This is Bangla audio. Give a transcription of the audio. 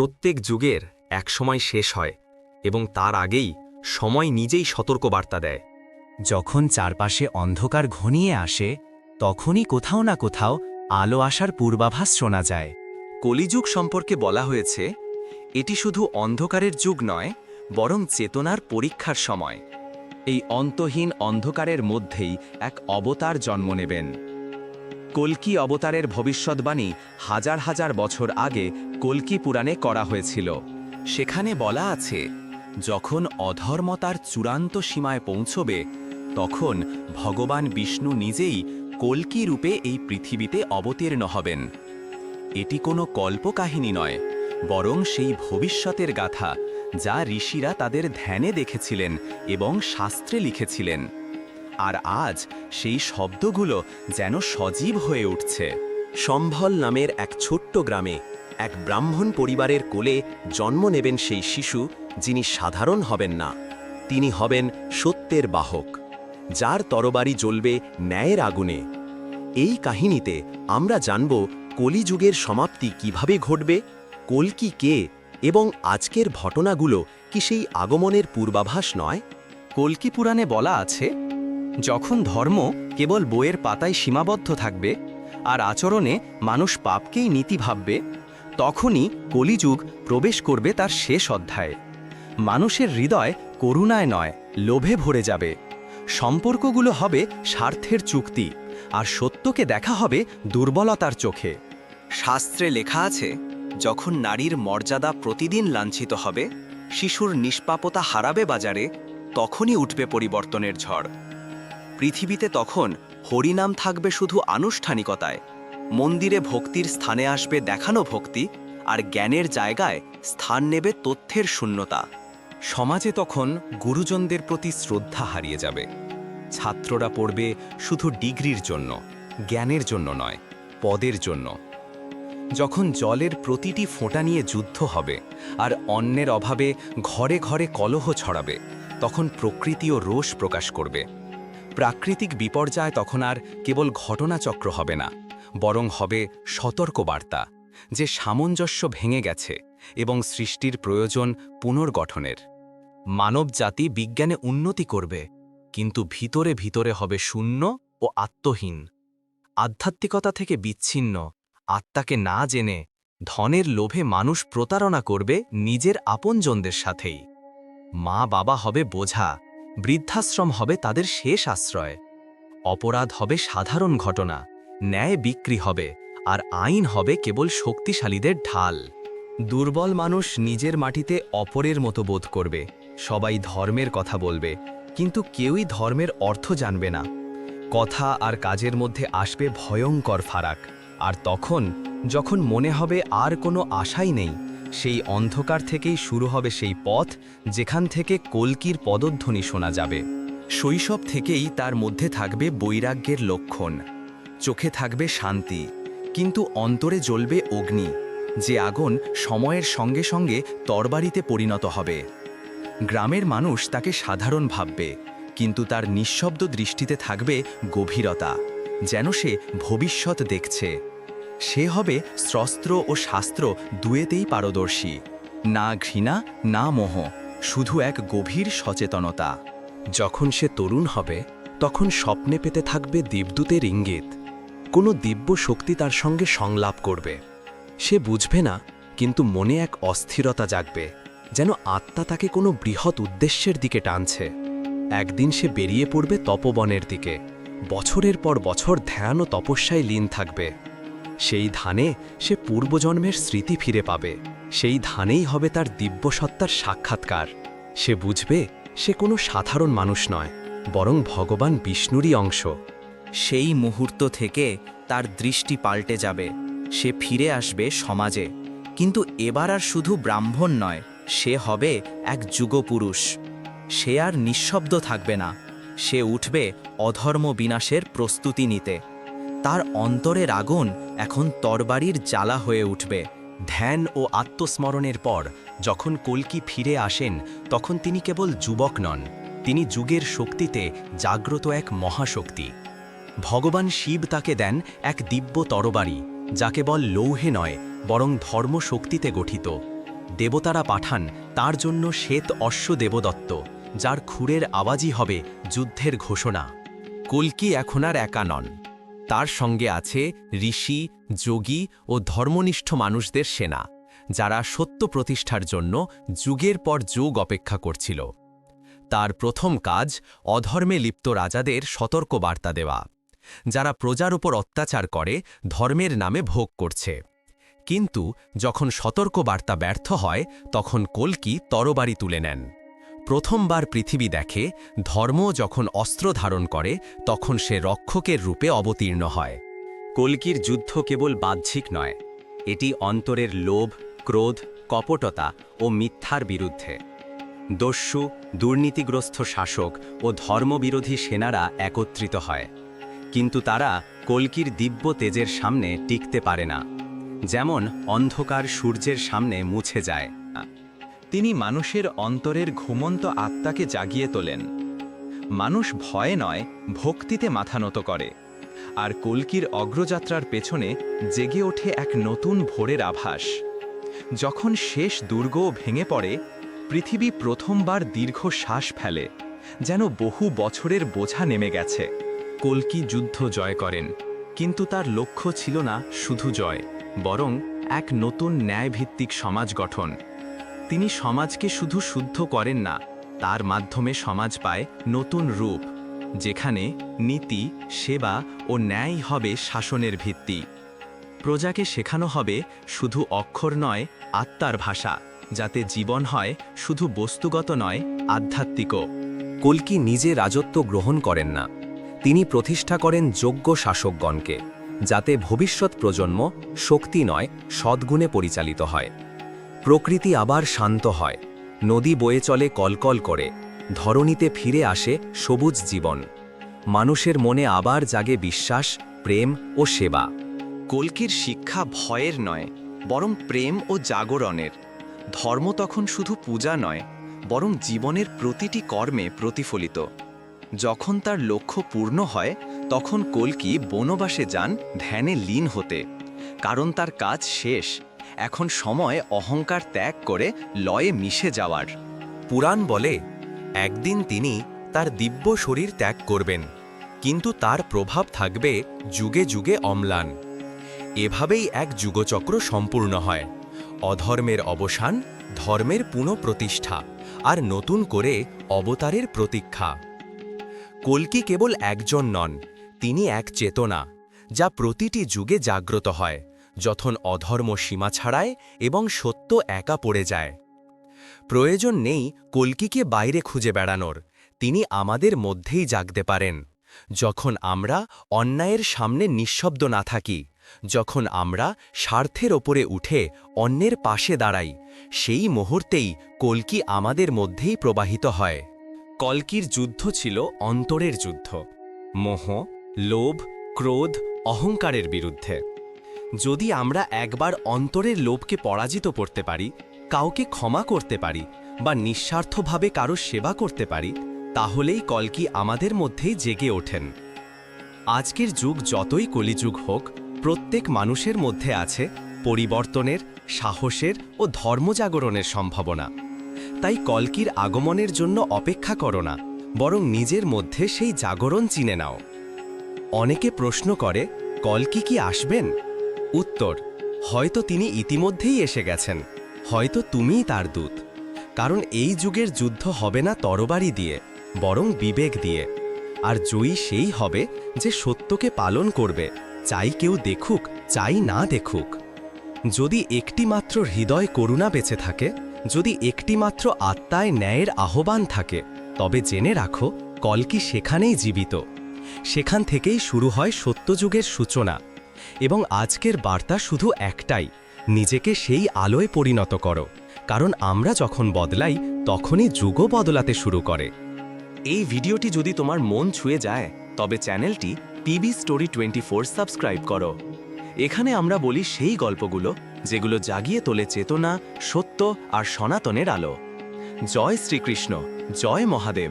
প্রত্যেক যুগের একসময় শেষ হয় এবং তার আগেই সময় নিজেই সতর্কবার্তা দেয়। যখন চারপাশে অন্ধকার ঘনিয়ে আসে, তখনই কোথাও না কোথাও আলো আসার পূর্বাভাস শোনা যায়। কলিযুগ সম্পর্কে বলা হয়েছে, এটি শুধু অন্ধকারের যুগ নয়, বরং চেতনার পরীক্ষার সময়। এই অন্তহীন অন্ধকারের মধ্যেই এক অবতার জন্ম নেবেন। কল্কি অবতারের ভবিষ্যৎবাণী হাজার হাজার বছর আগে কল্কি পুরাণে করা হয়েছিল। সেখানে বলা আছে, যখন অধর্মতার চূড়ান্ত সীমায় পৌঁছবে, তখন ভগবান বিষ্ণু নিজেই কল্কি রূপে এই পৃথিবীতে অবতীর্ণ হবেন। এটি কোনো কল্পকাহিনী নয়, বরং সেই ভবিষ্যতের গাথা যা ঋষিরা তাদের ধ্যানে দেখেছিলেন এবং শাস্ত্রে লিখেছিলেন। আর আজ সেই শব্দগুলো যেন সজীব হয়ে উঠছে। সম্ভল নামের এক ছোট্ট গ্রামে এক ব্রাহ্মণ পরিবারের কোলে জন্ম নেবেন সেই শিশু যিনি সাধারণ হবেন না। তিনি হবেন সত্যের বাহক, যার তরবারি জ্বলবে ন্যায়ের আগুনে। এই কাহিনীতে আমরা জানব কলিযুগের সমাপ্তি কীভাবে ঘটবে কলকি কে এবং আজকের ঘটনাগুলো কি সেই আগমনের পূর্বাভাস নয়? কল্কি পুরাণে বলা আছে যখন ধর্ম কেবল বইয়ের পাতায় সীমাবদ্ধ থাকবে আর আচরণে মানুষ পাপকেই নীতি ভাববে, তখনই কলিযুগ প্রবেশ করবে তার শেষ অধ্যায়ে। মানুষের হৃদয় করুণায় নয়, লোভে ভরে যাবে। সম্পর্কগুলো হবে স্বার্থের চুক্তি আর সত্যকে দেখা হবে দুর্বলতার চোখে। শাস্ত্রে লেখা আছে, যখন নারীর মর্যাদা প্রতিদিন লাঞ্ছিত হবে, শিশুর নিষ্পাপতা হারাবে বাজারে, তখনই উঠবে পরিবর্তনের ঝড়। পৃথিবীতে তখন হরিনাম থাকবে শুধু আনুষ্ঠানিকতায়। মন্দিরে ভক্তির স্থানে আসবে দেখানো ভক্তি আর জ্ঞানের জায়গায় স্থান নেবে তথ্যের শূন্যতা। সমাজে তখন গুরুজনদের প্রতি শ্রদ্ধা হারিয়ে যাবে। ছাত্ররা পড়বে শুধু ডিগ্রির জন্য, জ্ঞানের জন্য নয়, পদের জন্য। যখন জলের প্রতিটি ফোঁটা নিয়ে যুদ্ধ হবে আর অন্যের অভাবে ঘরে ঘরে কলহ ছড়াবে, তখন প্রকৃতিও রোষ প্রকাশ করবে। প্রাকৃতিক বিপর্যয় তখন আর কেবল ঘটনাচক্র হবে না, বরং হবে সতর্কবার্তা, যে সামঞ্জস্য ভেঙে গেছে এবং সৃষ্টির প্রয়োজন পুনর্গঠনের। মানব জাতি বিজ্ঞানে উন্নতি করবে, কিন্তু ভিতরে ভিতরে হবে শূন্য ও আত্মহীন। আধ্যাত্মিকতা থেকে বিচ্ছিন্ন, আত্মাকে না জেনে ধনের লোভে মানুষ প্রতারণা করবে নিজের আপনজনদের সাথেই। মা বাবা হবে বোঝা বৃদ্ধাশ্রম হবে তাদের শেষ আশ্রয়। অপরাধ হবে সাধারণ ঘটনা, ন্যায় বিক্রি হবে, আর আইন হবে কেবল শক্তিশালীদের ঢাল। দুর্বল মানুষ নিজের মাটিতে অপরের মতো বোধ করবে, সবাই ধর্মের কথা বলবে, কিন্তু কেউই ধর্মের অর্থ জানবে না। কথা আর কাজের মধ্যে আসবে ভয়ঙ্কর ফারাক, আর তখন, যখন মনে হবে আর কোনো আশাই নেই সেই অন্ধকার থেকেই শুরু হবে সেই পথ যেখান থেকে কলকির পদধ্বনি শোনা যাবে। শৈশব থেকেই তার মধ্যে থাকবে বৈরাগ্যের লক্ষণ। চোখে থাকবে শান্তি, কিন্তু অন্তরে জ্বলবে অগ্নি, যে আগুন সময়ের সঙ্গে সঙ্গে তরবারিতে পরিণত হবে। গ্রামের মানুষ তাকে সাধারণ ভাববে, কিন্তু তার নিঃশব্দ দৃষ্টিতে থাকবে গভীরতা, যেন সে ভবিষ্যৎ দেখছে। সে হবে স্রস্ত্র ও শাস্ত্র দুয়েতেই পারদর্শী। না ঘৃণা, না মোহ, শুধু এক গভীর সচেতনতা। যখন সে তরুণ হবে, তখন স্বপ্নে পেতে থাকবে দেবদূতের ইঙ্গিত। কোনো দিব্য শক্তি তার সঙ্গে সংলাপ করবে। সে বুঝবে না, কিন্তু মনে এক অস্থিরতা জাগবে, যেন আত্মা তাকে কোনো বৃহৎ উদ্দেশ্যের দিকে টানছে। একদিন সে বেরিয়ে পড়বে তপবনের দিকে। বছরের পর বছর ধ্যান ও তপস্যায় লীন থাকবে। সেই ধানে সে পূর্বজন্মের স্মৃতি ফিরে পাবে। সেই ধানেই হবে তার দিব্যসত্তার সাক্ষাৎকার। সে বুঝবে সে কোনো সাধারণ মানুষ নয়, বরং ভগবান বিষ্ণুরই অংশ। সেই মুহূর্ত থেকে তার দৃষ্টি পাল্টে যাবে। সে ফিরে আসবে সমাজে। কিন্তু এবার আর শুধু ব্রাহ্মণ নয়, সে হবে এক যুগপুরুষ। সে আর নিঃশব্দ থাকবে না। সে উঠবে অধর্ম বিনাশের প্রস্তুতি নিতে। তার অন্তরের আগুন এখন তরবারির জ্বালা হয়ে উঠবে। ধ্যান ও আত্মস্মরণের পর, যখন কলকি ফিরে আসেন, তখন তিনি কেবল যুবক নন, তিনি যুগের শক্তিতে জাগ্রত এক মহাশক্তি। ভগবান শিব তাকে দেন এক দিব্য তরবারি, যা কেবল লৌহে নয়, বরং ধর্মশক্তিতে গঠিত। দেবতারা পাঠান, তার জন্য শ্বেত অশ্ব দেবদত্ত, যার খুরের আওয়াজই হবে যুদ্ধের ঘোষণা। কল্কি এখন আর একা নন। তার সঙ্গে আছে ঋষি, যোগী ও ধর্মনিষ্ঠ মানুষদের সেনা, যারা সত্য প্রতিষ্ঠার জন্য যুগের পর যুগ অপেক্ষা করছিল। তার প্রথম কাজ অধর্মে লিপ্ত রাজাদের সতর্ক বার্তা দেওয়া, যারা প্রজার উপর অত্যাচার করে ধর্মের নামে ভোগ করছে। কিন্তু যখন সতর্ক বার্তা ব্যর্থ হয়, তখন কল্কি তরবারি তুলে নেন। প্রথমবার পৃথিবী দেখে ধর্ম যখন অস্ত্র ধারণ করে, তখন সে রক্ষকের রূপে অবতীর্ণ হয়। কল্কির যুদ্ধ কেবল বাহ্যিক নয়, এটি অন্তরের লোভ, ক্রোধ, কপটতা ও মিথ্যার বিরুদ্ধে। দস্যু, দুর্নীতিগ্রস্ত শাসক ও ধর্মবিরোধী সেনারা একত্রিত হয়, কিন্তু তারা কল্কির দিব্য তেজের সামনে টিকতে পারে না, যেমন অন্ধকার সূর্যের সামনে মুছে যায়। তিনি মানুষের অন্তরের ঘুমন্ত আত্মাকে জাগিয়ে তোলেন। মানুষ ভয়ে নয়, ভক্তিতে মাথা নত করে। আর কল্কির অগ্রযাত্রার পেছনে জেগে ওঠে এক নতুন ভোরের আভাস। যখন শেষ দুর্গও ভেঙে পড়ে, পৃথিবী প্রথমবার দীর্ঘ শ্বাস ফেলে, যেন বহু বছরের বোঝা নেমে গেছে। কল্কি যুদ্ধ জয় করেন, কিন্তু তার লক্ষ্য ছিল না শুধু জয়, বরং এক নতুন ন্যায়ভিত্তিক সমাজ গঠন। তিনি সমাজকে শুধু শুদ্ধ করেন না, তার মাধ্যমে সমাজ পায় নতুন রূপ, যেখানে নীতি, সেবা ও ন্যায় হবে শাসনের ভিত্তি। প্রজাকে শেখানো হবে শুধু অক্ষর নয়, আত্মার ভাষা, যাতে জীবন হয় শুধু বস্তুগত নয়, আধ্যাত্মিকও। কল্কি নিজে রাজত্ব গ্রহণ করেন না। তিনি প্রতিষ্ঠা করেন যোগ্য শাসকগণকে, যাতে ভবিষ্যৎ প্রজন্ম শক্তি নয়, সদ্গুণে পরিচালিত হয়। প্রকৃতি আবার শান্ত হয়। নদী বয়ে চলে কলকল করে, ধরণীতে ফিরে আসে সবুজ জীবন। মানুষের মনে আবার জাগে বিশ্বাস, প্রেম ও সেবা। কল্কির শিক্ষা ভয়ের নয়, বরং প্রেম ও জাগরণের। ধর্ম তখন শুধু পূজা নয়, বরং জীবনের প্রতিটি কর্মে প্রতিফলিত। যখন তার লক্ষ্য পূর্ণ হয়, তখন কল্কি বনবাসে যান ধ্যানে লীন হতে, কারণ তার কাজ শেষ। এখন সময় অহংকার ত্যাগ করে লয়ে মিশে যাওয়ার। পুরাণ বলে, একদিন তিনি তার দিব্য শরীর ত্যাগ করবেন, কিন্তু তার প্রভাব থাকবে যুগে যুগে অম্লান। এভাবেই এক যুগচক্র সম্পূর্ণ হয়, অধর্মের অবসান, ধর্মের পুনঃপ্রতিষ্ঠা, আর নতুন করে অবতারের প্রতীক্ষা। কল্কি কেবল একজন নন, তিনি এক চেতনা, যা প্রতিটি যুগে জাগ্রত হয়। যখন অধর্ম সীমা ছাড়ায় এবং সত্য একা পড়ে যায়। প্রয়োজন নেই কল্কিকে বাইরে খুঁজে বেড়ানোর, তিনি আমাদের মধ্যেই জাগতে পারেন। যখন আমরা অন্যায়ের সামনে নিঃশব্দ না থাকি, যখন আমরা স্বার্থের ওপরে উঠে অন্যের পাশে দাঁড়াই, সেই মুহূর্তেই কল্কি আমাদের মধ্যেই প্রবাহিত হয়। কল্কির যুদ্ধ ছিল অন্তরের যুদ্ধ। মোহ, লোভ, ক্রোধ, অহংকারের বিরুদ্ধে। যদি আমরা একবার অন্তরের লোভকে পরাজিত করতে পারি, কাউকে ক্ষমা করতে পারি বা নিঃস্বার্থভাবে কারও সেবা করতে পারি, তাহলেই কলকি আমাদের মধ্যেই জেগে ওঠেন। আজকের যুগ যতই কলিযুগ হোক, প্রত্যেক মানুষের মধ্যে আছে পরিবর্তনের, সাহসের ও ধর্মজাগরণের সম্ভাবনা। তাই কলকির আগমনের জন্য অপেক্ষা করো না, বরং নিজের মধ্যে সেই জাগরণ চিনে নাও। অনেকে প্রশ্ন করে, কলকি কি আসবেন? উত্তর, হয়তো তিনি ইতিমধ্যেই এসে গেছেন, হয়তো তুমিই তার দূত। কারণ এই যুগের যুদ্ধ হবে না তরবারি দিয়ে, বরং বিবেক দিয়ে। আর জয়ী সেই হবে যে সত্যকে পালন করবে, চাই কেউ দেখুক, চাই না দেখুক। যদি একটিমাত্র হৃদয় করুণা বেঁচে থাকে, যদি একটিমাত্র আত্মায় ন্যায়ের আহ্বান থাকে, তবে জেনে রাখো কলকি সেখানেই জীবিত। সেখান থেকেই শুরু হয় সত্যযুগের সূচনা। এবং আজকের বার্তা শুধু একটাই, নিজেকে সেই আলোয় পরিণত করো। কারণ আমরা যখন বদলাই, তখনই যুগও বদলাতে শুরু করে। এই ভিডিওটি যদি তোমার মন ছুঁয়ে যায়, তবে চ্যানেলটি পিবি স্টোরি টোয়েন্টি সাবস্ক্রাইব করো। এখানে আমরা বলি সেই গল্পগুলো, যেগুলো জাগিয়ে তোলে চেতনা, সত্য আর সনাতনের আলো। জয় শ্রীকৃষ্ণ, জয় মহাদেব।